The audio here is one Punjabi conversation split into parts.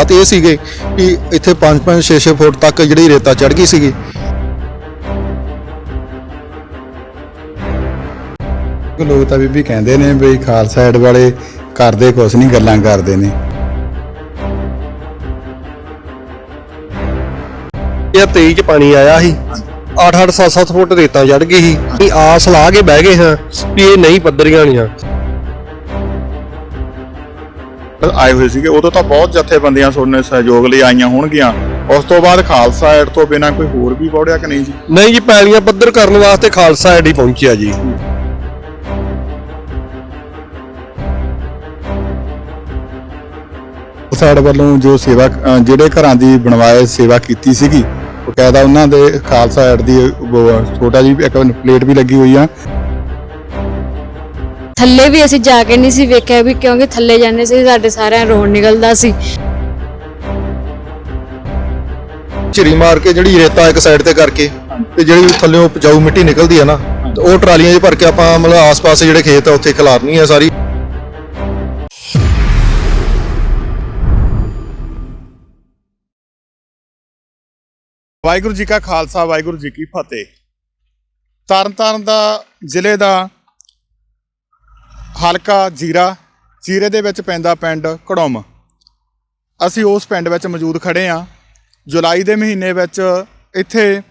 ਹਾਲਾਤ ਇਹ ਸੀਗੇ ਕਿ ਇੱਥੇ 5-5 6-6 ਫੁੱਟ ਤੱਕ ਜਿਹੜੀ ਰੇਤਾ ਚੜ ਗਈ ਸੀਗੀ। ਲੋਕ ਤਾਂ ਬੀਬੀ ਕਹਿੰਦੇ ਨੇ ਵੀ ਖਾਲਸਾ ਐਡ ਵਾਲੇ ਕਰਦੇ ਕੁਛ ਨਹੀਂ ਗੱਲਾਂ ਕਰਦੇ ਨੇ। ਇਹ 23 ਚ ਪਾਣੀ ਆਇਆ ਸੀ। 8-8 7-7 ਫੁੱਟ ਰੇਤਾਂ ਚੜ ਗਈ ਸੀ। ਆਸ ਲਾ ਕੇ ਬਹਿ ਗਏ ਹਾਂ ਵੀ ਇਹ ਨਹੀਂ ਪੱਧਰੀਆਂ ਹੋਣੀਆਂ। ਆਏ ਹੋਏ ਸੀਗੇ ਉਦੋਂ ਤਾਂ ਬਹੁਤ ਜਥੇਬੰਦੀਆਂ ਤੁਹਾਡੇ ਸਹਿਯੋਗ ਲਈ ਆਈਆਂ ਹੋਣਗੀਆਂ। ਉਸ ਤੋਂ ਬਾਅਦ ਖਾਲਸਾ ਐਡ ਤੋਂ ਬਿਨਾ ਕੋਈ ਹੋਰ ਵੀ ਵੜਿਆ ਕਿ ਨਹੀਂ ਜੀ? ਨਹੀਂ ਜੀ ਪੈਲੀਆਂ ਪੱਧਰ ਕਰਨ ਵਾਸਤੇ ਖਾਲਸਾ ਐਡੀ ਪਹੁੰਚਿਆ ਜੀ। ਸਾਡ ਵੱਲੋਂ ਜੋ ਸੇਵਾ ਜਿਹੜੇ ਘਰਾਂ ਦੀ ਬਣਵਾਏ ਸੇਵਾ ਕੀਤੀ ਸੀਗੀ ਬਕਾਇਦਾ ਉਹਨਾਂ ਦੇ ਖਾਲਸਾ ਐਡ ਦੀ ਛੋਟਾ ਜੀ ਇੱਕ ਪਲੇਟ ਵੀ ਲੱਗੀ ਹੋਈ ਆ। ਥੱਲੇ ਵੀ ਅਸੀਂ ਜਾ ਕੇ ਨਹੀਂ ਸੀ ਵੇਖਿਆ ਵੀ ਕਿਉਂਕਿ ਥੱਲੇ ਜਾਂਦੇ ਸੀ ਸਾਡੇ ਸਾਰਿਆਂ ਰੋਣ ਨਿਕਲਦਾ ਸੀ। ਝਿਰੀ ਮਾਰ ਕੇ ਜਿਹੜੀ ਰੇਤਾ ਇੱਕ ਸਾਈਡ ਤੇ ਕਰਕੇ ਤੇ ਜਿਹੜੀ ਥੱਲੇੋਂ ਉਪਜਾਊ ਮਿੱਟੀ ਨਿਕਲਦੀ ਹੈ ਨਾ ਤੇ ਉਹ ਟਰਾਲੀਆਂ 'ਚ ਭਰ ਕੇ ਆਪਾਂ ਮਤਲਬ ਆਸ-ਪਾਸ ਜਿਹੜੇ ਖੇਤ ਆ ਉੱਥੇ ਖਿਲਾਰਨੀ ਹੈ ਸਾਰੀ। ਵਾਹਿਗੁਰੂ ਜੀ ਕਾ ਖਾਲਸਾ ਵਾਹਿਗੁਰੂ ਜੀ ਕੀ ਫਤਿਹ। ਤਰਨਤਾਰਨ ਦਾ ਜ਼ਿਲ੍ਹੇ ਦਾ ਹਲਕਾ ਜੀਰਾ, ਜੀਰੇ ਦੇ ਵਿੱਚ ਪੈਂਦਾ ਪਿੰਡ ਕੜੋਮ ਅਸੀਂ ਉਸ ਪਿੰਡ ਵਿੱਚ ਮੌਜੂਦ ਖੜੇ ਹਾਂ। ਜੁਲਾਈ ਦੇ ਮਹੀਨੇ ਵਿੱਚ ਇੱਥੇ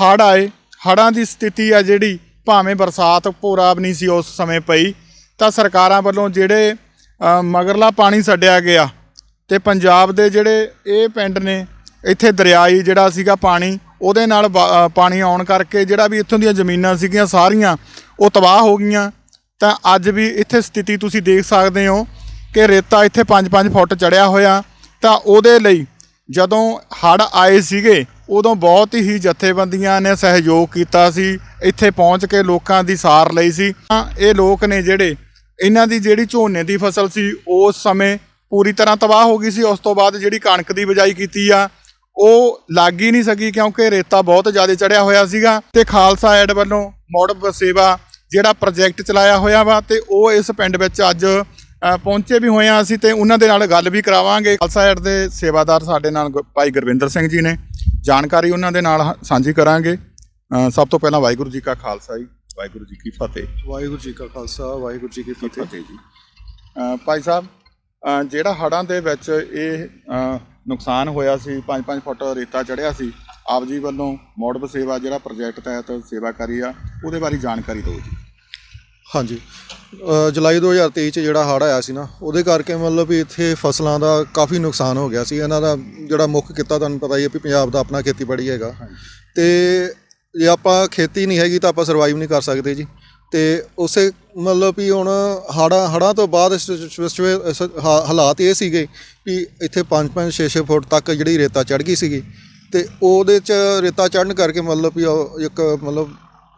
ਹੜ੍ਹ ਆਏ। ਹੜ੍ਹਾਂ ਦੀ ਸਥਿਤੀ ਆ ਜਿਹੜੀ, ਭਾਵੇਂ ਬਰਸਾਤ ਪੂਰਾਬ ਨਹੀਂ ਸੀ ਉਸ ਸਮੇਂ ਪਈ, ਤਾਂ ਸਰਕਾਰਾਂ ਵੱਲੋਂ ਜਿਹੜੇ ਮਗਰਲਾ ਪਾਣੀ ਛੱਡਿਆ ਗਿਆ ਤੇ ਪੰਜਾਬ ਦੇ ਜਿਹੜੇ ਇਹ ਪਿੰਡ ਨੇ, ਇੱਥੇ ਦਰਿਆਈ ਜਿਹੜਾ ਸੀਗਾ ਪਾਣੀ, ਉਹਦੇ ਨਾਲ ਵਾ- ਪਾਣੀ ਆਉਣ ਕਰਕੇ ਜਿਹੜਾ ਵੀ ਇੱਥੋਂ ਦੀਆਂ ਜ਼ਮੀਨਾਂ ਸੀਗੀਆਂ ਸਾਰੀਆਂ, ਉਹ ਤਬਾਹ ਹੋ ਗਈਆਂ। ਤਾਂ ਅੱਜ ਵੀ ਇੱਥੇ ਸਥਿਤੀ ਤੁਸੀਂ ਦੇਖ ਸਕਦੇ ਹੋ ਕਿ ਰੇਤਾ ਇੱਥੇ 5-5 ਫੁੱਟ ਚੜਿਆ ਹੋਇਆ। ਤਾਂ ਉਹਦੇ ਲਈ ਜਦੋਂ ਹੜ੍ਹ ਆਏ ਸੀਗੇ, ਉਦੋਂ ਬਹੁਤ ਹੀ ਜਥੇਬੰਦੀਆਂ ਨੇ ਸਹਿਯੋਗ ਕੀਤਾ ਸੀ, ਇੱਥੇ ਪਹੁੰਚ ਕੇ ਲੋਕਾਂ ਦੀ ਸਾਰ ਲਈ ਸੀ। ਤਾਂ ਇਹ ਲੋਕ ਨੇ ਜਿਹੜੇ, ਇਹਨਾਂ ਦੀ ਜਿਹੜੀ ਝੋਨੇ ਦੀ ਫਸਲ ਸੀ, ਉਸ ਸਮੇਂ ਪੂਰੀ ਤਰ੍ਹਾਂ ਤਬਾਹ ਹੋ ਗਈ ਸੀ। ਉਸ ਤੋਂ ਬਾਅਦ ਜਿਹੜੀ ਕਣਕ ਦੀ ਬਿਜਾਈ ਕੀਤੀ ਆ, ਉਹ ਲੱਗ ਹੀ ਨਹੀਂ ਸਕੀ ਕਿਉਂਕਿ ਰੇਤਾ ਬਹੁਤ ਜ਼ਿਆਦਾ ਚੜਿਆ ਹੋਇਆ ਸੀਗਾ। ਤੇ ਖਾਲਸਾ ਐਡ ਵੱਲੋਂ ਮੋੜ ਸੇਵਾ ਜਿਹੜਾ ਪ੍ਰੋਜੈਕਟ ਚਲਾਇਆ ਹੋਇਆ ਵਾ ਤੇ ਉਹ ਇਸ ਪਿੰਡ ਵਿੱਚ ਅੱਜ ਪਹੁੰਚੇ ਵੀ ਹੋਏ ਆ ਅਸੀਂ ਤੇ ਉਹਨਾਂ ਦੇ ਨਾਲ ਗੱਲ ਵੀ ਕਰਾਵਾਂਗੇ। ਖਾਲਸਾ ਐਡ ਦੇ ਸੇਵਾਦਾਰ ਸਾਡੇ ਨਾਲ ਭਾਈ ਗੁਰਵਿੰਦਰ ਸਿੰਘ ਜੀ ਨੇ। ਜਾਣਕਾਰੀ ਉਹਨਾਂ ਦੇ ਨਾਲ ਸਾਂਝੀ ਕਰਾਂਗੇ। ਸਭ ਤੋਂ ਪਹਿਲਾਂ ਵਾਹਿਗੁਰੂ ਜੀ ਕਾ ਖਾਲਸਾ ਜੀ। ਵਾਹਿਗੁਰੂ ਜੀ ਕੀ ਫਤਿਹ। ਵਾਹਿਗੁਰੂ ਜੀ ਕਾ ਖਾਲਸਾ ਵਾਹਿਗੁਰੂ ਜੀ ਕੀ ਫਤਿਹ। ਜੀ। ਭਾਈ ਸਾਹਿਬ ਜਿਹੜਾ ਹੜਾਂ ਦੇ ਵਿੱਚ ਇਹ ਨੁਕਸਾਨ ਹੋਇਆ ਸੀ 5-5 ਫੁੱਟ ਰੇਤਾ ਚੜਿਆ ਸੀ ਆਪ ਜੀ ਵੱਲੋਂ ਮੋੜਬ ਸੇਵਾ ਜਿਹੜਾ ਪ੍ਰੋਜੈਕਟ ਤਹਿਤ ਸੇਵਾ ਕਰੀ ਆ ਉਹਦੇ ਬਾਰੇ ਜਾਣਕਾਰੀ ਦਿਓ ਜੀ। ਹਾਂਜੀ। ਅ, ਜੁਲਾਈ 2023 ਚ ਜਿਹੜਾ ਹੜ੍ਹ ਆਇਆ ਸੀ ਨਾ ਉਹਦੇ ਕਰਕੇ ਮਤਲਬ ਵੀ ਇੱਥੇ ਫਸਲਾਂ ਦਾ ਕਾਫੀ ਨੁਕਸਾਨ ਹੋ ਗਿਆ ਸੀ। ਇਹਨਾਂ ਦਾ ਜਿਹੜਾ ਮੁੱਖ ਕਿੱਤਾ ਤੁਹਾਨੂੰ ਪਤਾ ਹੀ ਹੈ ਵੀ ਪੰਜਾਬ ਦਾ ਆਪਣਾ ਖੇਤੀਬਾੜੀ ਹੈਗਾ। ਤੇ ਜੇ ਆਪਾਂ ਖੇਤੀ ਨਹੀਂ ਹੈਗੀ ਤਾਂ ਆਪਾਂ ਸਰਵਾਈਵ ਨਹੀਂ ਕਰ ਸਕਦੇ ਜੀ। ਤੇ ਉਸੇ ਮਤਲਬ ਵੀ ਹੁਣ ਹੜ੍ਹਾਂ ਹੜ੍ਹਾਂ ਤੋਂ ਬਾਅਦ ਇਸ- ਇਸ- ਇਸ- ਇਸ ਹਾ- ਹਾਲਾਤ ਇਹ ਸੀਗੇ ਕਿ ਇੱਥੇ 5-5 6-6 ਫੁੱਟ ਤੱਕ ਜਿਹੜੀ ਰੇਤਾ ਚੜ ਗਈ ਸੀਗੀ। ਤੇ ਉਹਦੇ ਚ ਰੇਤਾ ਚੜਨ ਕਰਕੇ ਮਤਲਬ ਵੀ ਉਹ ਇੱਕ ਮਤਲਬ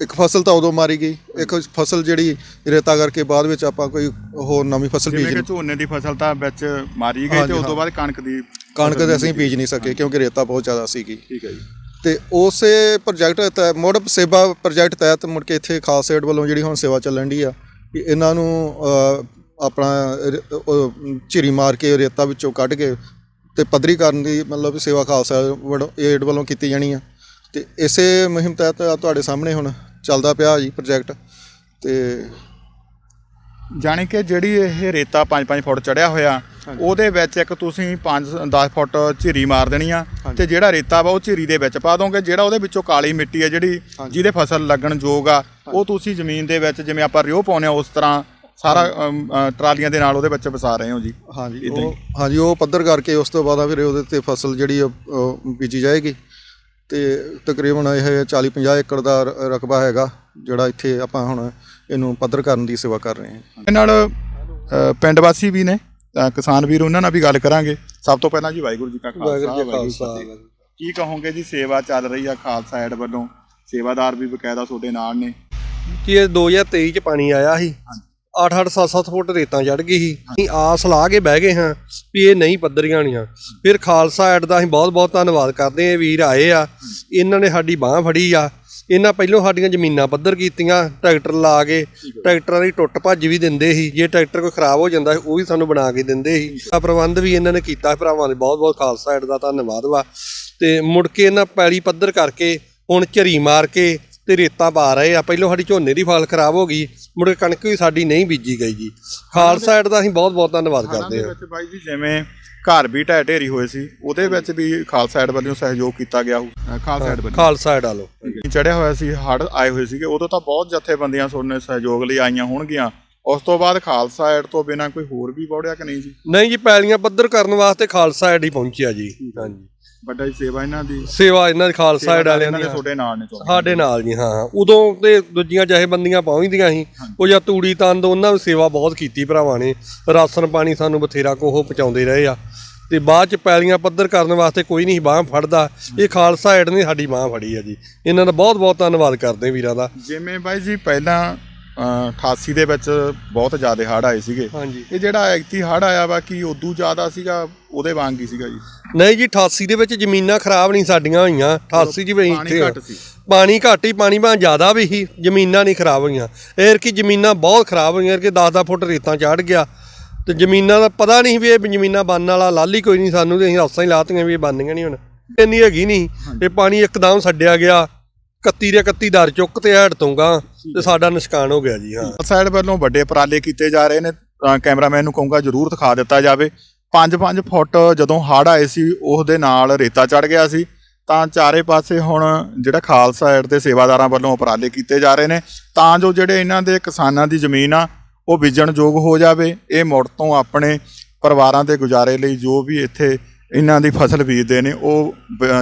ਇੱਕ ਫਸਲ ਤਾਂ ਉਦੋਂ ਮਾਰੀ ਗਈ ਇੱਕ ਫਸਲ ਜਿਹੜੀ ਰੇਤਾ ਕਰਕੇ ਬਾਅਦ ਵਿੱਚ ਆਪਾਂ ਕੋਈ ਹੋਰ ਨਵੀਂ ਫਸਲ ਜਿਵੇਂ ਬੀਜ ਕਿ ਝੋਨੇ ਦੀ ਫਸਲ ਤਾਂ ਵਿੱਚ ਮਾਰੀ ਗਈ ਹਾਂਜੀ, ਤੇ ਉਸ ਤੋਂ ਹਾਂ। ਬਾਅਦ ਕਣਕ ਦੀ ਕਣਕ ਦੇ ਅਸੀਂ ਬੀਜ। ਨਹੀਂ ਸਕੇ ਕਿਉਂਕਿ ਰੇਤਾ ਬਹੁਤ ਜ਼ਿਆਦਾ ਸੀਗੀ। ਠੀਕ ਹੈ ਜੀ। ਤੇ ਉਸੇ ਪ੍ਰੋਜੈਕਟ ਤਹਿਤ ਮੁੜ ਸੇਵਾ ਪ੍ਰੋਜੈਕਟ ਤਹਿਤ ਮੁੜ ਕੇ ਇੱਥੇ ਖਾਲਸਾ ਏਡ ਵੱਲੋਂ ਜਿਹੜੀ ਹੁਣ ਸੇਵਾ ਚੱਲਣ ਦੀ ਆ ਕਿ ਇਹਨਾਂ ਨੂੰ ਆਪਣਾ ਰ- ਉਹ ਝਿਰੀ ਮਾਰ ਕੇ ਰੇਤਾ ਵਿੱਚੋਂ ਕੱਢ ਕੇ ਤੇ ਪੱਧਰੀ ਕਰਨ ਦੀ ਮਤਲਬ ਸੇਵਾ ਖਾਲਸਾ ਵੱਲੋਂ- ਏਡ ਵੱਲੋਂ ਕੀਤੀ ਜਾਣੀ ਆ। ਤੇ ਇਸੇ ਮੁਹਿੰਮ ਤਹਿਤ ਤੁਹਾਡੇ ਸਾਹਮਣੇ ਹੁਣ ਚੱਲਦਾ ਪਿਆ ਜੀ ਪ੍ਰੋਜੈਕਟ ਤੇ ਜਾਣੀ ਕਿ ਜਿਹੜੀ ਇਹ ਰੇਤਾ 5-5 ਫੁੱਟ ਚੜਿਆ ਹੋਇਆ ਉਹਦੇ ਵਿੱਚ ਇੱਕ ਤੁਸੀਂ 5-10 ਫੁੱਟ ਝਿਰੀ ਮਾਰ ਦੇਣੀ ਆ ਤੇ ਜਿਹੜਾ ਰੇਤਾ ਵਾ ਉਹ ਝਿਰੀ ਦੇ ਵਿੱਚ ਪਾ ਦੋਗੇ ਜਿਹੜਾ ਉਹਦੇ ਵਿੱਚੋਂ ਕਾਲੀ ਮਿੱਟੀ ਆ ਜਿਹੜੀ ਜਿਹਦੇ ਫਸਲ ਲੱਗਣ ਯੋਗ ਆ ਉਹ ਤੁਸੀਂ ਜ਼ਮੀਨ ਦੇ ਵਿੱਚ ਜਿਵੇਂ ਆਪਾਂ ਰਿਓ ਪਾਉਂਦੇ ਆ ਉਸ ਤਰ੍ਹਾਂ ਸਾਰਾ ਅਮ, ਅ, ਟਰਾਲੀਆਂ ਦੇ ਨਾਲ ਉਹਦੇ ਵਿੱਚ ਵਸਾ ਰਹੇ ਹੋ ਜੀ। ਹਾਂਜੀ ਏਦਾਂ ਹੀ। ਉਹ ਹਾਂਜੀ ਉਹ ਪੱਧਰ ਕਰਕੇ ਉਸ ਤੋਂ ਬਾਅਦ ਆ ਫਿਰ ਉਹਦੇ ਤੇ ਫਸਲ ਜਿਹੜੀ ਆ, ਉਹ ਬੀਜੀ ਜਾਏਗੀ। ਤੇ ਤਕਰੀਬਨ ਇਹ 40 50 ਏਕੜ ਦਾ ਰ- ਰਕਬਾ ਹੈਗਾ ਜਿਹੜਾ ਇੱਥੇ ਆਪਾਂ ਹੁਣ ਇਹਨੂੰ ਪੱਧਰ ਕਰਨ ਦੀ ਸੇਵਾ ਕਰ ਰਹੇ ਹਾਂ। ਇਹ ਨਾਲ ਅ, ਪਿੰਡ ਵਾਸੀ ਵੀ ਨੇ ਤਾਂ ਕਿਸਾਨ ਵੀਰ ਉਹਨਾਂ ਨਾਲ ਵੀ ਗੱਲ ਕਰਾਂਗੇ। ਸਭ ਤੋਂ ਪਹਿਲਾਂ ਜੀ ਵਾਹਿਗੁਰੂ ਜੀ ਕਾ ਖਾਲਸਾ ਵਾਹਿਗੁਰੂ ਜੀ ਕੀ ਫਤਿਹ। ਕੀ ਕਹੋਗੇ ਜੀ ਸੇਵਾ ਚੱਲ ਰਹੀ ਆ ਖਾਲਸਾ ਐਡ ਵੱਲੋਂ? ਸੇਵਾਦਾਰ ਵੀ ਬਕਾਇਦਾ ਤੁਹਾਡੇ ਨਾਲ ਨੇ। ਕਿ ਇਹ 2023 ਚ ਪਾਣੀ ਆਇਆ ਸੀ? 8-8 7-7 ਫੁੱਟ ਰੇਤਾਂ ਚੜ ਗਈ ਸੀ। ਅਸੀਂ ਆਸ ਲਾ ਕੇ ਬਹਿ ਗਏ ਹਾਂ ਵੀ ਇਹ ਨਹੀਂ ਪੱਧਰੀਆਂ ਹੋਣੀਆਂ। ਫਿਰ ਖਾਲਸਾ ਐਡ ਦਾ ਅਸੀਂ ਬਹੁਤ-ਬਹੁਤ ਧੰਨਵਾਦ ਕਰਦੇ ਹਾਂ ਵੀਰ ਆਏ ਆ। ਇਹਨਾਂ ਨੇ ਸਾਡੀ ਬਾਹ ਫੜੀ ਆ। ਇਹਨਾਂ ਪਹਿਲੋਂ ਸਾਡੀਆਂ ਜ਼ਮੀਨਾਂ ਪੱਧਰ ਕੀਤੀਆਂ ਟਰੈਕਟਰ ਲਾ ਕੇ ਟਰੈਕਟਰਾਂ ਦੀ ਟੁੱਟ ਭੱਜ ਵੀ ਦਿੰਦੇ ਸੀ। ਜੇ ਟਰੈਕਟਰ ਕੋਈ ਖਰਾਬ ਹੋ ਜਾਂਦਾ ਸੀ, ਉਹ ਵੀ ਸਾਨੂੰ ਬਣਾ ਕੇ ਦਿੰਦੇ ਸੀ। ਆ ਪ੍ਰਬੰਧ ਵੀ ਇਹਨਾਂ ਨੇ ਕੀਤਾ ਭਰਾਵਾਂ ਦੇ ਬਹੁਤ ਬਹੁਤ ਖਾਲਸਾ ਐਡ ਦਾ ਧੰਨਵਾਦ ਵਾ। ਤੇ ਮੁੜ ਕੇ ਇਹਨਾਂ ਪੈਲੀ ਪੱਧਰ ਕਰਕੇ ਹੁਣ ਝਰੀ ਮਾਰ ਕੇ ਤੇ ਰੇਤਾ ਪਾ ਰਹੇ ਆ। ਪਹਿਲੋਂ ਸਾਡੀ ਝੋਨੇ ਦੀ ਫਸਲ ਖਰਾਬ ਹੋ ਗਈ ਮੁੜ ਕੇ ਕਣਕ ਵੀ ਸਾਡੀ ਨਹੀਂ ਬੀਜੀ ਗਈ ਜੀ। ਖਾਲਸਾ ਏਡ ਦਾ ਅਸੀਂ ਬਹੁਤ ਬਹੁਤ ਧੰਨਵਾਦ ਕਰਦੇ ਹਾਂ। ਵਿੱਚ ਬਾਈ ਜੀ ਜਿਵੇਂ ਘਰ ਵੀ ਢਹਿ ਢੇਰੀ ਹੋਏ ਸੀ ਉਹਦੇ ਵਿੱਚ ਵੀ ਖਾਲਸਾ ਐਡ ਵੱਲੋਂ ਸਹਿਯੋਗ ਕੀਤਾ ਗਿਆ ਖਾਲਸਾ ਐਡ ਵੱਲੋਂ। ਖਾਲਸਾ ਏਡ ਵਾਲੋ। ਚੜਿਆ ਹੋਇਆ ਸੀ ਹੜ ਆਏ ਹੋਏ ਸੀਗੇ ਉਦੋਂ ਤਾਂ ਬਹੁਤ ਜਥੇਬੰਦੀਆਂ ਸੋਨੇ ਸਹਿਯੋਗ ਲਈ ਆਈਆਂ ਹੋਣਗੀਆਂ। ਉਸ ਤੋਂ ਬਾਅਦ ਖਾਲਸਾ ਐਡ ਤੋਂ ਬਿਨਾ ਕੋਈ ਹੋਰ ਵੀ ਵੜਿਆ ਕਿ ਨਹੀਂ ਜੀ? ਨਹੀਂ ਜੀ ਪੈਲੀਆਂ ਪੱਧਰ ਕਰਨ ਵਾਸਤੇ ਖਾਲਸਾ ਏਡ ਹੀ ਪਹੁੰਚਿਆ ਜੀ। ਹਾਂਜੀ। ਵੱਡਾ ਜੀ ਸੇਵਾ ਇਹਨਾਂ ਦੀ। ਸੇਵਾ ਇਹਨਾਂ ਦੇ ਖਾਲਸਾ ਏਡ ਵਾਲਿਆਂ ਦੀ ਦੇ ਤੁਹਾਡੇ ਨਾਲ ਨੇ। ਸਾਡੇ ਨਾਲ ਜੀ ਹਾਂ। ਉਦੋਂ ਤੇ ਦੂਜੀਆਂ ਜਥੇਬੰਦੀਆਂ ਪਹੁੰਚਦੀਆਂ ਸੀ। ਉਹ ਜਾਂ ਤੂੜੀ ਤੰਦ ਉਹਨਾਂ ਨੂੰ ਸੇਵਾ ਬਹੁਤ ਕੀਤੀ ਭਰਾਵਾਂ ਨੇ। ਰਾਸ਼ਨ ਪਾਣੀ ਸਾਨੂੰ ਬਥੇਰਾ ਕੋਹ ਪਹੁੰਚਾਉਂਦੇ ਰਹੇ ਆ। ਤੇ ਬਾਅਦ ਚ ਪੈਲੀਆਂ ਪੱਧਰ ਕਰਨ ਵਾਸਤੇ ਕੋਈ ਨਹੀਂ ਬਾਹ ਫੜਦਾ। ਇਹ ਖਾਲਸਾ ਏਡ ਨੇ ਸਾਡੀ ਬਾਹ ਫੜੀ ਆ ਜੀ। ਇਹਨਾਂ ਦਾ ਬਹੁਤ ਬਹੁਤ ਧੰਨਵਾਦ ਕਰਦੇ ਵੀਰਾਂ ਦਾ। ਜਿਵੇਂ ਬਾਈ ਜੀ ਪਹਿਲਾਂ ਅ, 88 ਦੇ ਵਿੱਚ ਬਹੁਤ ਜ਼ਿਆਦਾ ਹੜ ਆਏ ਸੀਗੇ। ਹਾਂਜੀ। ਇਹ ਜਿਹੜਾ ਐਕਤੀ ਹੜ ਆਇਆ ਵਾ ਕੀ ਉਦੋਂ ਜ਼ਿਆਦਾ ਸੀਗਾ? ਉਹਦੇ ਵਾਂਗ ਹੀ ਸੀਗਾ ਜੀ। ਨਹੀਂ ਜੀ 88 ਦੇ ਵਿੱਚ ਜ਼ਮੀਨਾਂ ਖਰਾਬ ਨਹੀਂ ਸਾਡੀਆਂ ਹੋਈਆਂ। 88 ਚ ਵੀ ਪਾਣੀ ਇੱਥੇ ਘੱਟ ਸੀ। ਪਾਣੀ ਘੱਟ ਹੀ ਪਾਣੀ ਭਾਂ ਜ਼ਿਆਦਾ ਵੀ ਸੀ ਜ਼ਮੀਨਾਂ ਨਹੀਂ ਖਰਾਬ ਹੋਈਆਂ। ਇਹ ਕਿ ਜ਼ਮੀਨਾਂ ਬਹੁਤ ਖਰਾਬ ਹੋਈਆਂ ਕਿ 10-10 ਫੁੱਟ ਰੇਤਾਂ ਚੜ ਗਿਆ। ਤੇ ਜ਼ਮੀਨਾਂ ਦਾ ਪਤਾ ਨਹੀਂ ਵੀ ਇਹ ਜ਼ਮੀਨਾਂ ਬਣਨ ਵਾਲਾ ਲਾਲੀ ਕੋਈ ਨਹੀਂ ਸਾਨੂੰ ਤੇ ਅਸੀਂ ਆਸਾਂ ਹੀ ਲਾਤੀਆਂ ਵੀ ਇਹ ਬਣਨੀਆਂ ਨਹੀਂ ਹੁਣ। ਇੰਨੀ ਹੈਗੀ ਨਹੀਂ ਇਹ ਪਾਣੀ ਇੱਕਦਮ ਛੱਡਿਆ ਗਿਆ। 31 ਦੇ 31 ਦਰ ਚੁੱਕ ਤੇ ਹੈੜ ਤੋਂਗਾ ਤੇ ਸਾਡਾ ਨੁਕਸਾਨ ਹੋ ਗਿਆ ਜੀ ਹਾਂ। ਸਾਈਡ ਵੱਲੋਂ ਵੱਡੇ ਉਪਰਾਲੇ ਕੀਤੇ ਜਾ ਰਹੇ ਨੇ ਤਾਂ ਕੈਮਰਾਮੈਨ ਨੂੰ ਕਹੂੰਗਾ ਜਰੂਰ ਦਿਖਾ ਦਿੱਤਾ ਜਾਵੇ। 5-5 ਫੁੱਟ ਜਦੋਂ ਹੜ ਆਏ ਸੀ, ਉਹਦੇ ਨਾਲ ਰੇਤਾ ਚੜ ਗਿਆ ਸੀ। ਤਾਂ ਚਾਰੇ ਪਾਸੇ ਹੁਣ ਜਿਹੜਾ ਖਾਲਸਾ ਐਡ ਦੇ ਸੇਵਾਦਾਰਾਂ ਵੱਲੋਂ ਉਪਰਾਲੇ ਕੀਤੇ ਜਾ ਰਹੇ ਨੇ। ਤਾਂ ਜੋ ਜਿਹੜੇ ਇਹਨਾਂ ਦੇ ਕਿਸਾਨਾਂ ਦੀ ਜ਼ਮੀਨ ਆ, ਉਹ ਬੀਜਣ ਯੋਗ ਹੋ ਜਾਵੇ। ਇਹ ਮੁੜ ਤੋਂ ਆਪਣੇ ਪਰਿਵਾਰਾਂ ਦੇ ਗੁਜ਼ਾਰੇ ਲਈ ਜੋ ਵੀ ਇੱਥੇ ਇਹਨਾਂ ਦੀ ਫਸਲ ਬੀਜਦੇ ਨੇ, ਉਹ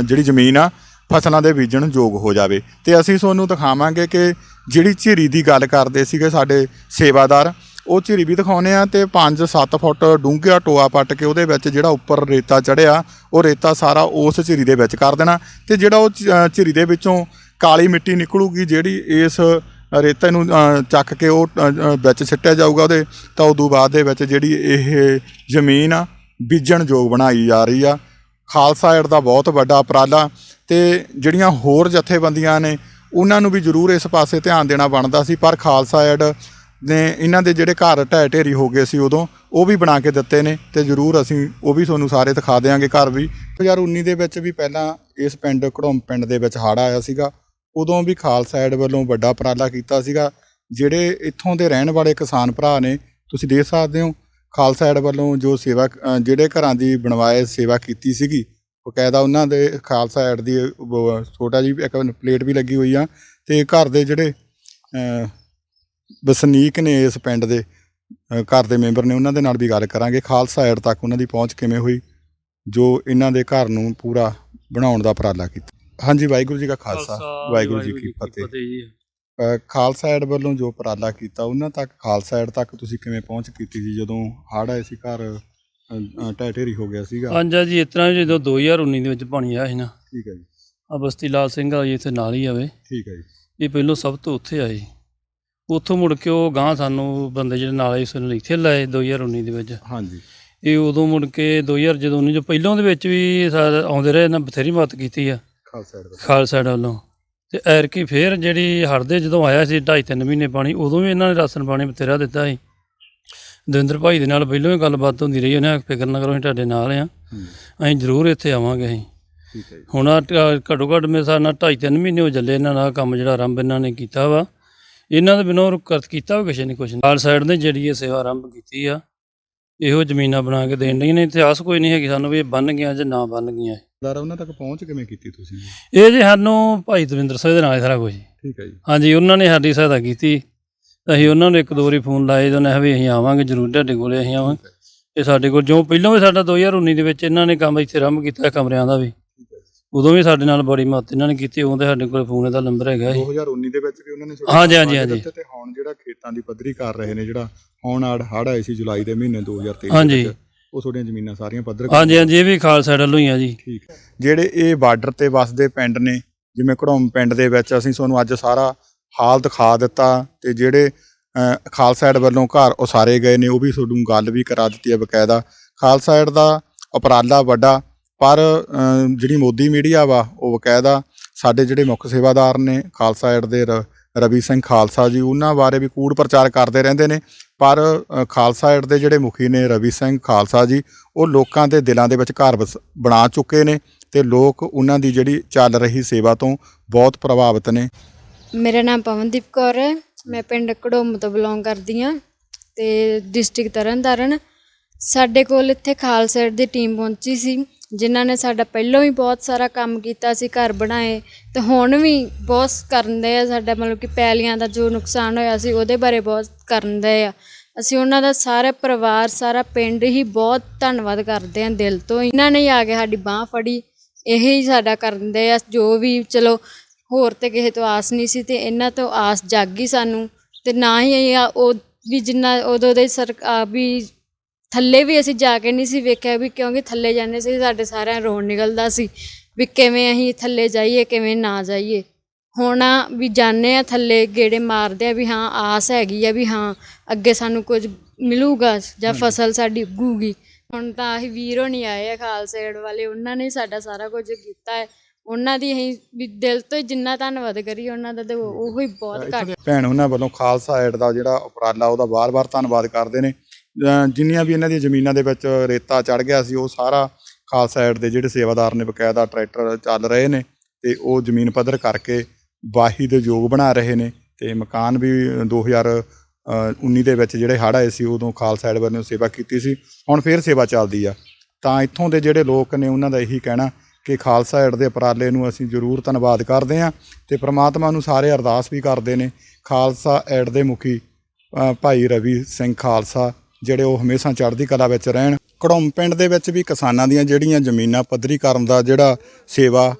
ਜਿਹੜੀ ਜ਼ਮੀਨ ਆ, ਫਸਲਾਂ ਦੇ ਬੀਜਣ ਯੋਗ ਹੋ ਜਾਵੇ। ਤੇ ਅਸੀਂ ਤੁਹਾਨੂੰ ਦਿਖਾਵਾਂਗੇ ਕਿ ਜਿਹੜੀ ਝੀਰੀ ਦੀ ਗੱਲ ਕਰਦੇ ਸੀਗੇ ਸਾਡੇ ਸੇਵਾਦਾਰ ਉਹ ਝਿਰੀ ਵੀ ਦਿਖਾਉਨੇ ਆ ਤੇ 5-7 ਫੁੱਟ ਡੂੰਘਿਆ ਟੋਆ ਪੱਟ ਕੇ ਉਹਦੇ ਵਿੱਚ ਜਿਹੜਾ ਉੱਪਰ ਰੇਤਾ ਚੜਿਆ, ਉਹ ਰੇਤਾ ਸਾਰਾ ਉਸ ਝਿਰੀ ਦੇ ਵਿੱਚ ਕਰ ਦੇਣਾ ਤੇ ਜਿਹੜਾ ਉਹ ਝ- ਝਿਰੀ ਦੇ ਵਿੱਚੋਂ ਕਾਲੀ ਮਿੱਟੀ ਨਿਕਲੂਗੀ ਜਿਹੜੀ ਇਸ ਰੇਤੇ ਨੂੰ ਚੱਕ ਕੇ ਉਹ ਵਿੱਚ ਸਿੱਟਿਆ ਜਾਊਗਾ ਉਹਦੇ, ਤਾਂ ਉਦੋਂ ਬਾਅਦ ਦੇ ਵਿੱਚ ਜਿਹੜੀ ਇਹ ਜ਼ਮੀਨ ਆ, ਬੀਜਣ ਯੋਗ ਬਣਾਈ ਜਾ ਰਹੀ ਆ। ਖਾਲਸਾ ਏਡ ਦਾ ਬਹੁਤ ਵੱਡਾ ਉਪਰਾਲਾ ਤੇ ਜਿਹੜੀਆਂ ਹੋਰ ਜਥੇਬੰਦੀਆਂ ਨੇ, ਉਹਨਾਂ ਨੂੰ ਵੀ ਜ਼ਰੂਰ ਇਸ ਪਾਸੇ ਧਿਆਨ ਦੇਣਾ ਬਣਦਾ ਸੀ, ਪਰ ਖਾਲਸਾ ਏਡ ਨੇ ਇਹਨਾਂ ਦੇ ਜਿਹੜੇ ਘਰ ਢਹਿ ਢੇਰੀ ਹੋ ਗਏ ਸੀ ਉਦੋਂ, ਉਹ ਵੀ ਬਣਾ ਕੇ ਦਿੱਤੇ ਨੇ ਤੇ ਜ਼ਰੂਰ ਅਸੀਂ ਉਹ ਵੀ ਤੁਹਾਨੂੰ ਸਾਰੇ ਦਿਖਾ ਦੇਵਾਂਗੇ ਘਰ ਵੀ। 2019 ਦੇ ਵਿੱਚ ਵੀ ਪਹਿਲਾਂ ਇਸ ਪਿੰਡ, ਘੜੋਮ ਪਿੰਡ ਦੇ ਵਿੱਚ ਹੜ੍ਹ ਆਇਆ ਸੀਗਾ। ਉਦੋਂ ਵੀ ਖਾਲਸਾ ਐਡ ਵੱਲੋਂ ਵੱਡਾ ਉਪਰਾਲਾ ਕੀਤਾ ਸੀਗਾ। ਜਿਹੜੇ ਇੱਥੋਂ ਦੇ ਰਹਿਣ ਵਾਲੇ ਕਿਸਾਨ ਭਰਾ ਨੇ, ਤੁਸੀਂ ਦੇਖ ਸਕਦੇ ਹੋ, ਖਾਲਸਾ ਐਡ ਵੱਲੋਂ ਜੋ ਸੇਵਾ ਜਿਹੜੇ ਘਰਾਂ ਦੀ ਬਣਵਾਏ ਸੇਵਾ ਕੀਤੀ ਸੀਗੀ, ਬਕਾਇਦਾ ਉਹਨਾਂ ਦੇ ਖਾਲਸਾ ਐਡ ਦੀ ਛੋਟਾ ਜੀ ਇੱਕ ਪਲੇਟ ਵੀ ਲੱਗੀ ਹੋਈ ਆ ਤੇ ਘਰ ਦੇ ਜਿਹੜੇ ਵਸਨੀਕ ਨੇ ਇਸ ਪਿੰਡ ਦੇ ਘਰ ਦੇ ਮੈਂਬਰ ਨੇ ਉਹਨਾਂ ਦੇ ਨਾਲ ਵੀ ਗੱਲ ਕਰਾਂਗੇ। ਖਾਲਸਾ ਐਡ ਤੱਕ ਉਹਨਾਂ ਦੀ ਪਹੁੰਚ ਕਿਵੇਂ ਹੋਈ ਜੋ ਇਹਨਾਂ ਦੇ ਘਰ ਨੂੰ ਪੂਰਾ ਬਣਾਉਣ ਦਾ ਉਪਰਾਲਾ ਕੀਤਾ। ਹਾਂਜੀ ਵਾਹਿਗੁਰੂ ਜੀ ਕਾ ਖਾਲਸਾ। ਵਾਹਿਗੁਰੂ ਜੀ ਕੀ ਫਤਿਹ। ਖਾਲਸਾ ਐਡ ਵੱਲੋਂ ਜੋ ਉਪਰਾਲਾ ਕੀਤਾ ਉਹਨਾਂ ਤੱਕ ਖਾਲਸਾ ਐਡ ਤੱਕ ਤੁਸੀਂ ਕਿਵੇਂ ਪਹੁੰਚ ਕੀਤੀ ਸੀ? ਜਦੋਂ ਹੜ੍ਹ ਆਏ ਸੀ ਘਰ ਢਹਿ ਢੇਰੀ ਹੋ ਗਿਆ ਸੀਗਾ। ਹਾਂਜੀ ਜੀ ਇਸ ਤਰ੍ਹਾਂ ਜਦੋਂ 2019 ਦੇ ਵਿੱਚ ਪਾਣੀ ਆਇਆ ਸੀ ਨਾ ਠੀਕ ਹੈ ਜੀ। ਆ ਬਸਤੀ ਲਾਲ ਸਿੰਘ ਵਾਲਾ ਜੀ ਇੱਥੇ ਨਾਲ ਹੀ ਆਵੇ। ਠੀਕ ਹੈ ਜੀ। ਇਹ ਪਹਿਲੋਂ ਸਭ ਤੋਂ ਉੱਥੇ ਆਏ। ਉੱਥੋਂ ਮੁੜ ਕੇ ਉਹ ਗਾਂ ਸਾਨੂੰ ਬੰਦੇ ਜਿਹੜੇ ਨਾਲ ਆਏ ਸਨ ਇੱਥੇ ਲਾਏ 2019 ਦੇ ਵਿੱਚ। ਹਾਂਜੀ। ਇਹ ਉਦੋਂ ਮੁੜ ਕੇ 2000 ਜਦੋਂ 19 ਜੋ ਪਹਿਲੋਂ ਦੇ ਵਿੱਚ ਵੀ ਸਾ- ਆਉਂਦੇ ਰਹੇ ਇਹਨਾਂ ਬਥੇਰੀ ਮਦਦ ਕੀਤੀ ਆ। ਖਾਲਸਾ ਦਾ ਏਡ ਵੱਲੋਂ। ਤੇ ਐਰਕੀ ਫੇਰ ਜਿਹੜੀ ਹੜਦੇ ਜਦੋਂ ਆਇਆ ਸੀ 2.5 3 ਮਹੀਨੇ ਪਾਣੀ ਉਦੋਂ ਵੀ ਇਹਨਾਂ ਨੇ ਰਾਸ਼ਨ ਪਾਣੀ ਬਥੇਰਾ ਦਿੱਤਾ ਸੀ। ਦਵਿੰਦਰ ਭਾਈ ਦੇ ਨਾਲ ਪਹਿਲੋਂ ਹੀ ਗੱਲਬਾਤ ਹੁੰਦੀ ਰਹੀ ਉਹਨੇ ਆਖਿਆ, ਫਿਕਰ ਨਾ ਕਰੋ ਅਸੀਂ ਤੁਹਾਡੇ ਨਾਲ ਆ। ਹੂੰ, ਅਸੀਂ ਜ਼ਰੂਰ ਇੱਥੇ ਆਵਾਂਗੇ ਅਸੀਂ। ਠੀਕ ਹੈ ਜੀ। ਹੁਣ ਆਹ ਟ- ਘੱਟੋ ਘੱਟ ਮੇਰੇ ਹਿਸਾਬ ਨਾਲ 2.5 3 ਮਹੀਨੇ ਹੋ ਚੱਲੇ ਇਹਨਾਂ ਦਾ ਕੰਮ ਜਿਹੜਾ ਆਰੰਭ ਇਹਨਾਂ ਨੇ ਕੀਤਾ ਵਾ। ਇਹਨਾਂ ਦੇ ਬਿਨੋਂ ਕਰਤ ਕੀਤਾ ਵੀ ਕਿਸੇ ਨੇ ਕੁਛ ਨਹੀਂ। ਨਾਲ ਸਾਈਡ ਨੇ ਜਿਹੜੀ ਇਹ ਸੇਵਾ ਆਰੰਭ ਕੀਤੀ ਆ ਇਹੋ ਜ਼ਮੀਨਾਂ ਬਣਾ ਕੇ ਦੇਣ ਨਹੀਂ ਨੇ ਇਤਿਹਾਸ ਕੋਈ ਨਹੀਂ ਹੈਗੀ ਸਾਨੂੰ ਵੀ ਇਹ ਬਣ ਗਿਆ ਜਾਂ ਨਾ ਬਣ ਗਈਆਂ। ਦਾਰਾ ਉਹਨਾਂ ਤੱਕ ਪਹੁੰਚ ਕਿਵੇਂ ਕੀਤੀ ਤੁਸੀਂ? ਇਹ ਜੀ ਸਾਨੂੰ ਭਾਈ ਦਵਿੰਦਰ ਸਿੰਘ ਦੇ ਨਾਲ ਹੀ ਸਾਰਾ ਕੁਝ ਠੀਕ ਹੈ ਜੀ। ਹਾਂਜੀ ਉਹਨਾਂ ਨੇ ਸਾਡੀ ਸਹਾਇਤਾ ਕੀਤੀ। ਅਸੀਂ ਉਹਨਾਂ ਨੂੰ ਇੱਕ ਦੋ ਵਾਰੀ ਫੋਨ ਲਾਏ ਤੇ ਉਹਨੇ ਵੀ ਅਸੀਂ ਆਵਾਂਗੇ ਜ਼ਰੂਰ ਤੁਹਾਡੇ ਕੋਲੇ ਅਸੀਂ ਆਵਾਂਗੇ। ਇਹ ਸਾਡੇ ਕੋਲ ਜੋ ਪਹਿਲਾਂ ਵੀ ਸਾਡਾ 2019 ਦੇ ਵਿੱਚ ਇਹਨਾਂ ਨੇ ਕੰਮ ਇੱਥੇ ਆਰੰਭ ਕੀਤਾ ਕਮਰਿਆਂ ਦਾ ਵੀ। ਉਦੋਂ ਵੀ ਸਾਡੇ ਨਾਲ ਬੜੀ ਮਦਦ ਇਹਨਾਂ ਨੇ ਕੀਤੀ ਉਦੋਂ ਸਾਡੇ ਕੋਲ ਫੋਨ ਦਾ ਨੰਬਰ ਹੈਗਾ ਸੀ। 2019 ਦੇ ਵਿੱਚ ਵੀ ਉਹਨਾਂ ਨੇ ਹਾਂਜੀ, ਹਾਂਜੀ, ਹਾਂਜੀ। ਦਿੱਤੇ ਤੇ ਹੁਣ ਜਿਹੜਾ ਖੇਤਾਂ ਦੀ ਪੱਧਰੀ ਕਰ ਰਹੇ ਨੇ ਜਿਹੜਾ ਹੁਣ ਆੜ ਹੜ ਆਏ ਸੀ ਜੁਲਾਈ ਦੇ ਮਹੀਨੇ 2023 ਹਾਂਜੀ। ਵਿੱਚ, ਉਹ ਤੁਹਾਡੀਆਂ ਜ਼ਮੀਨਾਂ ਸਾਰੀਆਂ ਪੱਧਰ ਕਰ- ਹਾਂਜੀ ਹਾਂਜੀ ਇਹ ਵੀ ਖਾਲਸਾ ਵੱਲੋਂ ਹੀ ਆ ਜੀ। ਠੀਕ ਹੈ। ਜਿਹੜੇ ਇਹ ਬਾਰਡਰ ਤੇ ਵਸਦੇ ਪਿੰਡ ਨੇ ਜਿਵੇਂ ਘੜੋਮ ਪਿੰਡ ਦੇ ਵਿੱਚ ਅਸੀਂ ਤੁਹਾਨੂੰ ਅੱਜ ਸਾਰਾ ਹਾਲ ਦਿਖਾ ਦਿੱਤਾ ਤੇ ਜਿਹੜੇ ਅ, ਖਾਲਸਾ ਵੱਲੋਂ ਘਰ ਉਸਾਰੇ ਗਏ ਨੇ ਉਹ ਵੀ ਤੁਹਾਨੂੰ ਗੱਲ ਵੀ ਕਰਾ ਦਿੱਤੀ ਹੈ ਬਕਾਇਦਾ। ਖਾਲਸਾ ਏਡ ਦਾ ਉਪਰਾਲਾ ਵੱਡਾ ਪਰ ਜਿਹੜੀ ਮੋਦੀ ਮੀਡੀਆ ਵਾ, ਉਹ ਬਕਾਇਦਾ ਸਾਡੇ ਜਿਹੜੇ ਮੁੱਖ ਸੇਵਾਦਾਰ ਨੇ, ਖਾਲਸਾ ਐਡ ਦੇ ਰ- ਰਵੀ ਸਿੰਘ ਖਾਲਸਾ ਜੀ, ਉਹਨਾਂ ਬਾਰੇ ਵੀ ਕੂੜ ਪ੍ਰਚਾਰ ਕਰਦੇ ਰਹਿੰਦੇ ਨੇ। ਪਰ ਖਾਲਸਾ ਐਡ ਦੇ ਜਿਹੜੇ ਮੁਖੀ ਨੇ ਰਵੀ ਸਿੰਘ ਖਾਲਸਾ ਜੀ, ਉਹ ਲੋਕਾਂ ਦੇ ਦਿਲਾਂ ਦੇ ਵਿੱਚ ਘਰ ਵਸ- ਬਣਾ ਚੁੱਕੇ ਨੇ ਤੇ ਲੋਕ ਉਹਨਾਂ ਦੀ ਜਿਹੜੀ ਚੱਲ ਰਹੀ ਸੇਵਾ ਤੋਂ ਬਹੁਤ ਪ੍ਰਭਾਵਿਤ ਨੇ। ਮੇਰਾ ਨਾਮ ਪਵਨਦੀਪ ਕੌਰ ਹੈ। ਮੈਂ ਪਿੰਡ ਕੜੋਮ ਤੋਂ ਬਿਲੋਂਗ ਕਰਦੀ ਹਾਂ ਤੇ ਡਿਸਟ੍ਰਿਕਟ ਤਰਨਤਾਰਨ। ਸਾਡੇ ਕੋਲ ਇੱਥੇ ਖਾਲਸਾ ਏਡ ਦੀ ਟੀਮ ਪਹੁੰਚੀ ਸੀ। ਜਿਨ੍ਹਾਂ ਨੇ ਸਾਡਾ ਪਹਿਲਾਂ ਵੀ ਬਹੁਤ ਸਾਰਾ ਕੰਮ ਕੀਤਾ ਸੀ ਘਰ ਬਣਾਏ ਅਤੇ ਹੁਣ ਵੀ ਬਹੁਤ ਕਰਨ ਦੇ ਆ ਸਾਡਾ, ਮਤਲਬ ਕਿ ਪੈਲੀਆਂ ਦਾ ਜੋ ਨੁਕਸਾਨ ਹੋਇਆ ਸੀ ਉਹਦੇ ਬਾਰੇ ਬਹੁਤ ਕਰਨ ਦੇ ਆ। ਅਸੀਂ ਉਹਨਾਂ ਦਾ ਸਾਰੇ ਪਰਿਵਾਰ, ਸਾਰਾ ਪਿੰਡ ਹੀ ਬਹੁਤ ਧੰਨਵਾਦ ਕਰਦੇ ਹਾਂ ਦਿਲ ਤੋਂ। ਇਹਨਾਂ ਨੇ ਆ ਕੇ ਸਾਡੀ ਬਾਹ ਫੜੀ, ਇਹ ਹੀ ਸਾਡਾ ਕਰਨ ਦੇ ਆ, ਜੋ ਵੀ ਚਲੋ ਹੋਰ ਤੇ ਕਿਸੇ ਤੋਂ ਆਸ ਨਹੀਂ ਸੀ ਤੇ ਇਹਨਾਂ ਤੋਂ ਆਸ ਜਾਗੀ ਸਾਨੂੰ, ਤੇ ਨਾ ਹੀ ਇਹ ਆ, ਉਹ ਵੀ ਜਿੰਨਾ, ਉਦੋਂ ਦੇ ਸਰਕਾਰ ਵੀ ਥੱਲੇ ਵੀ ਅਸੀਂ ਜਾ ਕੇ ਨਹੀਂ ਸੀ ਵੇਖਿਆ ਵੀ ਕਿਉਂਕਿ ਥੱਲੇ ਜਾਂਦੇ ਸੀ ਸਾਡੇ ਸਾਰਿਆਂ ਰੋਣ ਨਿਕਲਦਾ ਸੀ ਵੀ ਕਿਵੇਂ ਅਸੀਂ ਥੱਲੇ ਜਾਈਏ ਕਿਵੇਂ ਨਾ ਜਾਈਏ। ਹੁਣ ਵੀ ਜਾਣੇ ਆ ਥੱਲੇ ਗੇੜੇ ਮਾਰਦੇ ਆ ਵੀ ਹਾਂ ਆਸ ਹੈਗੀ ਆ ਵੀ ਹਾਂ ਅੱਗੇ ਸਾਨੂੰ ਕੁਝ ਮਿਲੂਗਾ ਜਾਂ ਫਸਲ ਸਾਡੀ ਉੱਗੂਗੀ। ਹੁਣ ਤਾਂ ਆਹੀ ਵੀਰ ਹੋਣੀ ਆਏ ਆ ਖਾਲਸਾ ਏਡ ਵਾਲੇ ਉਹਨਾਂ ਨੇ ਸਾਡਾ ਸਾਰਾ ਕੁਝ ਕੀਤਾ ਹੈ। ਉਹਨਾਂ ਦੀ ਅਸੀਂ ਵੀ ਦਿਲ ਤੋਂ ਹੀ ਜਿੰਨਾ ਧੰਨਵਾਦ ਕਰੀਏ ਉਹਨਾਂ ਦਾ ਤੇ ਉਹ ਹੀ ਬਹੁਤ ਘੱਟ। ਭੈਣ ਉਹਨਾਂ ਵੱਲੋਂ ਖਾਲਸਾ ਏਡ ਦਾ ਜਿਹੜਾ ਉਪਰਾਲਾ ਉਹਦਾ ਬਾਰ-ਬਾਰ ਧੰਨਵਾਦ ਕਰਦੇ ਨੇ। ਜਿੰਨੀਆਂ ਵੀ ਇਹਨਾਂ ਦੀਆਂ ਜ਼ਮੀਨਾਂ ਦੇ ਵਿੱਚ ਰੇਤਾ ਚੜ ਗਿਆ ਸੀ, ਉਹ ਸਾਰਾ ਖਾਲਸਾ ਏਡ ਦੇ ਜਿਹੜੇ ਸੇਵਾਦਾਰ ਨੇ, ਬਕਾਇਦਾ ਟਰੈਕਟਰ ਚੱਲ ਰਹੇ ਨੇ ਤੇ ਉਹ ਜ਼ਮੀਨ ਪੱਧਰ ਕਰਕੇ ਵਾਹੀ ਦੇ ਯੋਗ ਬਣਾ ਰਹੇ ਨੇ ਤੇ ਮਕਾਨ ਵੀ 2019 ਦੇ ਵਿੱਚ ਜਿਹੜੇ ਹੜ੍ਹ ਆਏ ਸੀ, ਉਦੋਂ ਖਾਲਸਾ ਏਡ ਵੱਲੋਂ ਸੇਵਾ ਕੀਤੀ ਸੀ, ਹੁਣ ਫੇਰ ਸੇਵਾ ਚੱਲਦੀ ਆ। ਤਾਂ ਇੱਥੋਂ ਦੇ ਜਿਹੜੇ ਲੋਕ ਨੇ, ਉਹਨਾਂ ਦਾ ਇਹੀ ਕਹਿਣਾ ਕਿ ਖਾਲਸਾ ਏਡ ਦੇ ਉਪਰਾਲੇ ਨੂੰ ਅਸੀਂ ਜ਼ਰੂਰ ਧੰਨਵਾਦ ਕਰਦੇ ਹਾਂ ਤੇ ਪ੍ਰਮਾਤਮਾ ਨੂੰ ਸਾਰੇ ਅਰਦਾਸ ਵੀ ਕਰਦੇ ਨੇ। ਖਾਲਸਾ ਏਡ ਦੇ ਮੁਖੀ ਭਾਈ ਰਵੀ ਸਿੰਘ ਖਾਲਸਾ ਜਿਹੜੇ ਉਹ ਹਮੇਸ਼ਾ ਚੜ੍ਹਦੀ ਕਲਾ ਵਿੱਚ ਰਹਿਣ। ਕੜੌਮ ਪਿੰਡ ਦੇ ਵਿੱਚ ਵੀ ਕਿਸਾਨਾਂ ਦੀਆਂ ਜਿਹੜੀਆਂ ਜ਼ਮੀਨਾਂ ਪੱਧਰੀ ਕਰਨ ਦਾ ਜਿਹੜਾ ਸੇਵਾ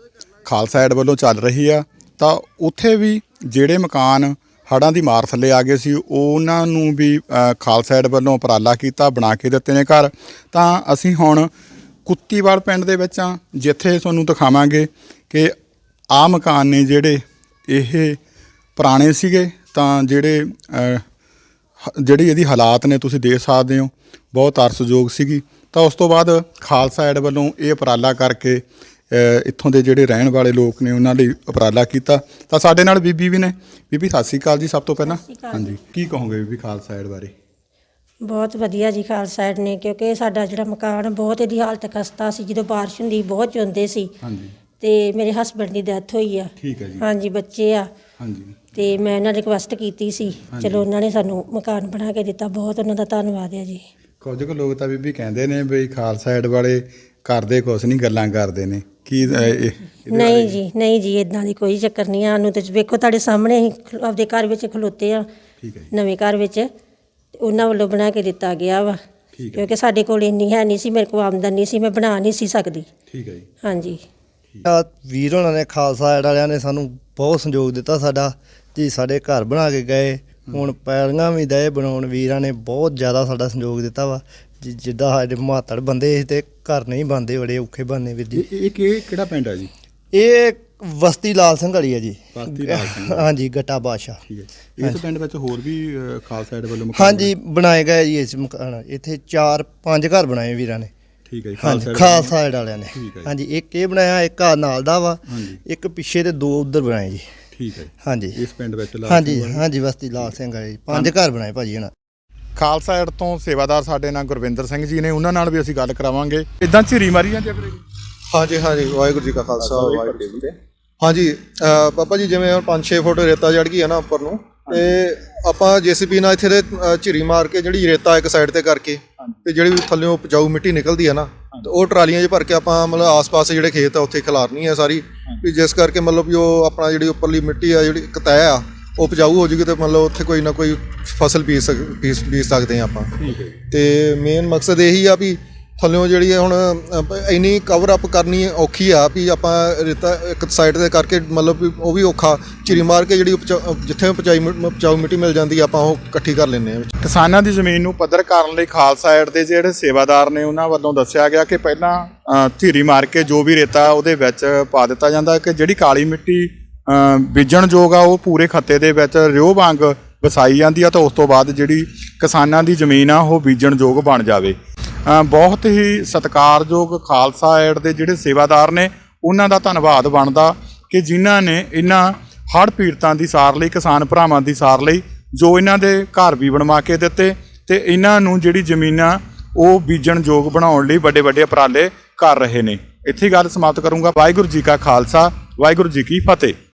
ਖਾਲਸਾ ਐਡ ਵੱਲੋਂ ਚੱਲ ਰਹੀ ਆ, ਤਾਂ ਉੱਥੇ ਵੀ ਜਿਹੜੇ ਮਕਾਨ ਹੜ੍ਹਾਂ ਦੀ ਮਾਰ ਥੱਲੇ ਆ ਗਏ ਸੀ, ਉਹਨਾਂ ਨੂੰ ਵੀ ਖਾਲਸਾ ਐਡ ਵੱਲੋਂ ਉਪਰਾਲਾ ਕੀਤਾ, ਬਣਾ ਕੇ ਦਿੱਤੇ ਨੇ ਘਰ। ਤਾਂ ਅਸੀਂ ਹੁਣ ਕੁੱਤੀਵਾਲ ਪਿੰਡ ਦੇ ਵਿੱਚ ਆ, ਜਿੱਥੇ ਤੁਹਾਨੂੰ ਦਿਖਾਵਾਂਗੇ ਕਿ ਆ ਮਕਾਨ ਨੇ ਜਿਹੜੇ ਇਹ ਪੁਰਾਣੇ ਸੀਗੇ, ਤਾਂ ਜਿਹੜੇ ਜਿਹੜੀ ਇਹਦੀ ਹਾਲਾਤ ਨੇ ਤੁਸੀਂ ਦੇਖ ਸਕਦੇ ਹੋ ਬਹੁਤ ਤਰਸਯੋਗ ਸੀਗੀ। ਤਾਂ ਉਸ ਤੋਂ ਬਾਅਦ ਖਾਲਸਾ ਐਡ ਵੱਲੋਂ ਇਹ ਉਪਰਾਲਾ ਕਰਕੇ ਇੱਥੋਂ ਦੇ ਜਿਹੜੇ ਰਹਿਣ ਵਾਲੇ ਲੋਕ ਨੇ ਉਹਨਾਂ ਲਈ ਉਪਰਾਲਾ ਕੀਤਾ। ਤਾਂ ਸਾਡੇ ਨਾਲ ਬੀਬੀ ਵੀ ਨੇ। ਬੀਬੀ ਸਤਿ ਸ਼੍ਰੀ ਅਕਾਲ ਜੀ ਸਭ ਤੋਂ ਪਹਿਲਾਂ। ਹਾਂਜੀ ਕੀ ਕਹੋਗੇ ਬੀਬੀ ਖਾਲਸਾ ਐਡ ਬਾਰੇ? ਬਹੁਤ ਵਧੀਆ ਜੀ ਖਾਲਸਾ ਸਾਈਡ ਨੇ ਕਿਉਂਕਿ ਸਾਡਾ ਜਿਹੜਾ ਮਕਾਨ ਬਹੁਤ ਇਹਦੀ ਹਾਲਤ ਖਸਤਾ ਸੀ ਜਦੋਂ ਬਾਰਿਸ਼ ਹੁੰਦੀ ਬਹੁਤ ਚੁੰਦੇ ਸੀ। ਹਾਂਜੀ। ਤੇ ਮੇਰੇ ਹਸਬੰਡ ਦੀ ਡੈਥ ਹੋਈ ਆ। ਠੀਕ ਹੈ ਜੀ। ਹਾਂਜੀ ਬੱਚੇ ਆ। ਹਾਂਜੀ। ਤੇ ਮੈਂ ਇਹਨਾਂ ਰਿਕਵੈਸਟ ਕੀਤੀ ਸੀ। ਚਲੋ ਉਹਨਾਂ ਨੇ ਸਾਨੂੰ ਮਕਾਨ ਬਣਾ ਕੇ ਦਿੱਤਾ। ਬਹੁਤ ਉਹਨਾਂ ਦਾ ਧੰਨਵਾਦ ਹੈ ਜੀ। ਕੁਝ ਕੁ ਲੋਕ ਤਾਂ ਬੀਬੀ ਕਹਿੰਦੇ ਨੇ ਵੀ ਖਾਲਸਾ ਐਡ ਵਾਲੇ ਕਰਦੇ ਕੁਛ ਨਹੀਂ ਗੱਲਾਂ ਕਰਦੇ ਨੇ। ਕੀ ਅ, ਇਹ- ਇਹਦੇ ਨਹੀਂ ਜੀ ਨਹੀਂ ਜੀ ਇਦਾਂ ਦੀ ਕੋਈ ਚੱਕਰ ਨਹੀਂ ਆ। ਨੂੰ ਤੇ ਵੇਖੋ ਤੁਹਾਡੇ ਸਾਹਮਣੇ ਖਲੋ- ਆਪਦੇ ਘਰ ਵਿੱਚ ਖਲੋਤੇ ਆ। ਠੀਕ ਹੈ ਜੀ, ਨਵੇਂ ਘਰ ਵਿੱਚ। ਤੇ ਉਹਨਾਂ ਵੱਲੋਂ ਬਣਾ ਕੇ ਦਿੱਤਾ ਗਿਆ ਵਾ। ਠੀਕ ਹੈ। ਕਿਉਂਕਿ ਸਾਡੇ ਕੋਲ ਇੰਨੀ ਹੈ ਨਹੀਂ ਸੀ ਮੇਰੇ ਕੋਲ ਆਮਦਨ ਨਹੀਂ ਸੀ ਮੈਂ ਬਣਾ ਨਹੀਂ ਸੀ ਸਕਦੀ। ਠੀਕ ਹੈ ਜੀ। ਹਾਂਜੀ। ਆ ਵੀਰ ਹੋਣਾ ਨੇ ਖਾਲਸਾ ਏਡ ਵਾਲਿਆਂ ਨੇ ਸਾਨੂੰ ਬਹੁਤ ਸੰਯੋਗ ਦਿੱਤਾ ਸਾਡਾ। ਜੀ ਸਾਡੇ ਘਰ ਬਣਾ ਕੇ ਗਏ। ਹੁਣ ਪੈਲੀਆਂ ਵੀ ਦਏ ਬਣਾਉਣ ਵੀਰਾਂ ਨੇ ਬਹੁਤ ਜ਼ਿਆਦਾ ਸਾਡਾ ਸੰਯੋਗ ਦਿੱਤਾ ਵਾ। ਜੀ ਜਿੱਦਾਂ ਸਾਡੇ ਮਾਤੜ ਬੰਦੇ ਸੀ ਤੇ ਘਰ ਨਹੀਂ ਬੰਦੇ ਬੜੇ ਔਖੇ ਬੰਨੇ ਵੀਰ ਜੀ। ਇਹ ਇਹ ਕਿ- ਕਿਹੜਾ ਪਿੰਡ ਹੈ ਜੀ? ਇਹ ਵਸਤੀ ਲਾਲ ਸਿੰਘ ਵਾਲੀ ਹੈ ਜੀ। ਬਸਤੀ ਲਾਲ ਸਿੰਘ ਵਾਲੀ। ਹਾਂਜੀ ਗੱਟਾ ਬਾਦਸ਼ਾਹ। ਠੀਕ ਹੈ। ਇਸ ਪਿੰਡ ਵਿੱਚ ਹੋਰ ਵੀ ਅ, ਖਾਲਸਾ ਐਡ ਵੱਲੋਂ ਮਕਾਨ ਹਾਂਜੀ ਬਣਾਏ ਗਏ ਜੀ ਇਸ ਮਕਾਨ। ਇੱਥੇ 4 5 ਘਰ ਬਣਾਏ ਵੀਰਾਂ ਨੇ। ਠੀਕ ਹੈ ਜੀ ਹਾਂਜੀ ਖਾਲਸਾ ਏਡ ਵਾਲਿਆਂ ਨੇ। ਠੀਕ ਹੈ ਜੀ। ਹਾਂਜੀ ਇੱਕ ਇਹ ਬਣਾਇਆ ਇੱਕ ਆ ਨਾਲ ਦਾ ਵਾ। ਹਾਂਜੀ। ਇੱਕ ਪਿੱਛੇ ਤੇ ਦੋ ਉਧਰ ਬਣਾਏ ਜੀ। ਠੀਕ ਹੈ ਹਾਂਜੀ। ਇਸ ਪਿੰਡ ਵਿੱਚ ਲਾਲ ਹਾਂਜੀ ਸਿੰਘ ਵਾਲੀ। ਹਾਂਜੀ ਵਸਤੀ ਲਾਲ ਸਿੰਘ ਵਾਲੀ। ਪੰਜ ਘਰ ਬਣਾਏ ਭਾਜੀ ਇਹਨਾਂ ਖਾਲਸਾ ਐਡ ਤੋਂ ਸੇਵਾਦਾਰ ਸਾਡੇ ਨਾਲ ਗੁਰਵਿੰਦਰ ਸਿੰਘ ਜੀ ਨੇ ਉਹਨਾਂ ਨਾਲ ਵੀ ਅਸੀਂ ਗੱਲ ਕਰਾਵਾਂਗੇ। ਇਦਾਂ ਝਿਰੀ ਮਾਰੀ ਜਾਂਦੇ ਆ ਵੀਰੇ ਹਾਂਜੀ ਹਾਂਜੀ ਵਾਹਿਗੁਰੂ ਜੀ ਕਾ ਖਾਲਸਾ ਵਾਹਿਗੁਰੂ ਜੀ ਕੀ ਫਤਿਹ। ਹਾਂਜੀ ਪਾਪਾ ਜੀ ਜਿਵੇਂ ਹੁਣ 5-6 ਫੁੱਟ ਰੇਤਾ ਚੜ ਗਈ ਹੈ ਨਾ ਉੱਪਰ ਨੂੰ ਤੇ ਆਪਾਂ ਜੀਸੀਪੀ ਨਾਲ ਇੱਥੇ ਦੇ ਅ, ਝਿਰੀ ਮਾਰ ਕੇ ਜਿਹੜੀ ਰੇਤਾ ਇੱਕ ਸਾਈਡ ਤੇ ਕਰਕੇ ਤੇ ਜਿਹੜੀ ਥੱਲੇੋਂ ਉਪਜਾਊ ਮਿੱਟੀ ਨਿਕਲਦੀ ਹੈ ਨਾ ਤੇ ਉਹ ਟਰਾਲੀਆਂ 'ਚ ਭਰ ਕੇ ਆਪਾਂ ਮਤਲਬ ਆਸ-ਪਾਸ ਜਿਹੜੇ ਖੇਤ ਆ ਉੱਥੇ ਖਿਲਾਰਨੀ ਹੈ ਸਾਰੀ। ਵੀ ਜਿਸ ਕਰਕੇ ਮਤਲਬ ਵੀ ਉਹ ਆਪਣਾ ਜਿਹੜੀ ਉੱਪਰਲੀ ਮਿੱਟੀ ਆ ਜਿਹੜੀ ਇੱਕ ਤਹਿ ਆ ਉਹ ਉਪਜਾਊ ਹੋ ਜੂਗੀ ਤੇ ਮਤਲਬ ਉੱਥੇ ਕੋਈ ਨਾ ਕੋਈ ਫਸਲ ਬੀਜ ਸਕ ਬੀਜ ਬੀਜ ਸਕਦੇ ਆ ਆਪਾਂ। ਠੀਕ ਹੈ ਤੇ ਮੇਨ ਮਕਸਦ ਇਹੀ ਆ ਵੀ ਥੱਲਿਓਂ ਜਿਹੜੀ ਹੈ ਹੁਣ ਅ, ਇੰਨੀ ਕਵਰ ਅਪ ਕਰਨੀ ਔਖੀ ਆ ਵੀ ਆਪਾਂ ਰੇਤਾ ਇੱਕ ਸਾਈਡ ਤੇ ਕਰਕੇ ਮਤਲਬ ਵੀ ਉਹ ਵੀ ਔਖਾ ਚਿਰੀ ਮਾਰ ਕੇ ਜਿਹੜੀ ਉਪਚਾ ਜਿੱਥੇ ਉਪਜਾਈ ਮਿ- ਉਪਜਾਊ ਮਿੱਟੀ ਮਿਲ ਜਾਂਦੀ ਆ ਆਪਾਂ ਉਹ ਇਕੱਠੀ ਕਰ ਲੈਂਦੇ ਆ ਕਿਸਾਨਾਂ ਦੀ ਜ਼ਮੀਨ ਨੂੰ ਪੱਧਰ ਕਰਨ ਲਈ ਖਾਲਸਾ ਐਡ ਦੇ ਜਿਹੜੇ ਸੇਵਾਦਾਰ ਨੇ ਉਹਨਾਂ ਵੱਲੋਂ ਦੱਸਿਆ ਗਿਆ ਕਿ ਪਹਿਲਾਂ ਅ, ਝੀਰੀ ਮਾਰ ਕੇ ਜੋ ਵੀ ਰੇਤਾ ਉਹਦੇ ਵਿੱਚ ਪਾ ਦਿੱਤਾ ਜਾਂਦਾ ਕਿ ਜਿਹੜੀ ਕਾਲੀ ਮਿੱਟੀ ਅ, ਬੀਜਣ ਯੋਗ ਆ ਉਹ ਪੂਰੇ ਖੱਤੇ ਦੇ ਵਿੱਚ ਰਿਓ ਵਾਂਗ ਵਸਾਈ ਜਾਂਦੀ ਆ ਤਾਂ ਉਸ ਤੋਂ ਬਾਅਦ ਜਿਹੜੀ ਕਿਸਾਨਾਂ ਦੀ ਜ਼ਮੀਨ ਆ ਉਹ ਬੀਜਣ ਯੋਗ ਬਣ ਜਾਵੇ। ਬਹੁਤ ਹੀ ਸਤਿਕਾਰਯੋਗ ਖਾਲਸਾ ਐਡ ਦੇ ਜਿਹੜੇ ਸੇਵਾਦਾਰ ਨੇ, ਉਹਨਾਂ ਦਾ ਧੰਨਵਾਦ ਬਣਦਾ ਕਿ ਜਿਨ੍ਹਾਂ ਨੇ ਇਹਨਾਂ ਹੜ੍ਹ ਪੀੜਤਾਂ ਦੀ ਸਾਰ ਲਈ, ਕਿਸਾਨ ਭਰਾਵਾਂ ਦੀ ਸਾਰ ਲਈ, ਜੋ ਇਹਨਾਂ ਦੇ ਘਰ ਵੀ ਬਣਵਾ ਕੇ ਦਿੱਤੇ ਤੇ ਇਹਨਾਂ ਨੂੰ ਜਿਹੜੀ ਜ਼ਮੀਨਾਂ ਉਹ ਬੀਜਣ ਯੋਗ ਬਣਾਉਣ ਲਈ ਵੱਡੇ ਵੱਡੇ ਉਪਰਾਲੇ ਕਰ ਰਹੇ ਨੇ। ਇੱਥੇ ਗੱਲ ਸਮਾਪਤ ਕਰੂੰਗਾ। ਵਾਹਿਗੁਰੂ ਜੀ ਕਾ ਖਾਲਸਾ, ਵਾਹਿਗੁਰੂ ਜੀ ਕੀ ਫਤਿਹ।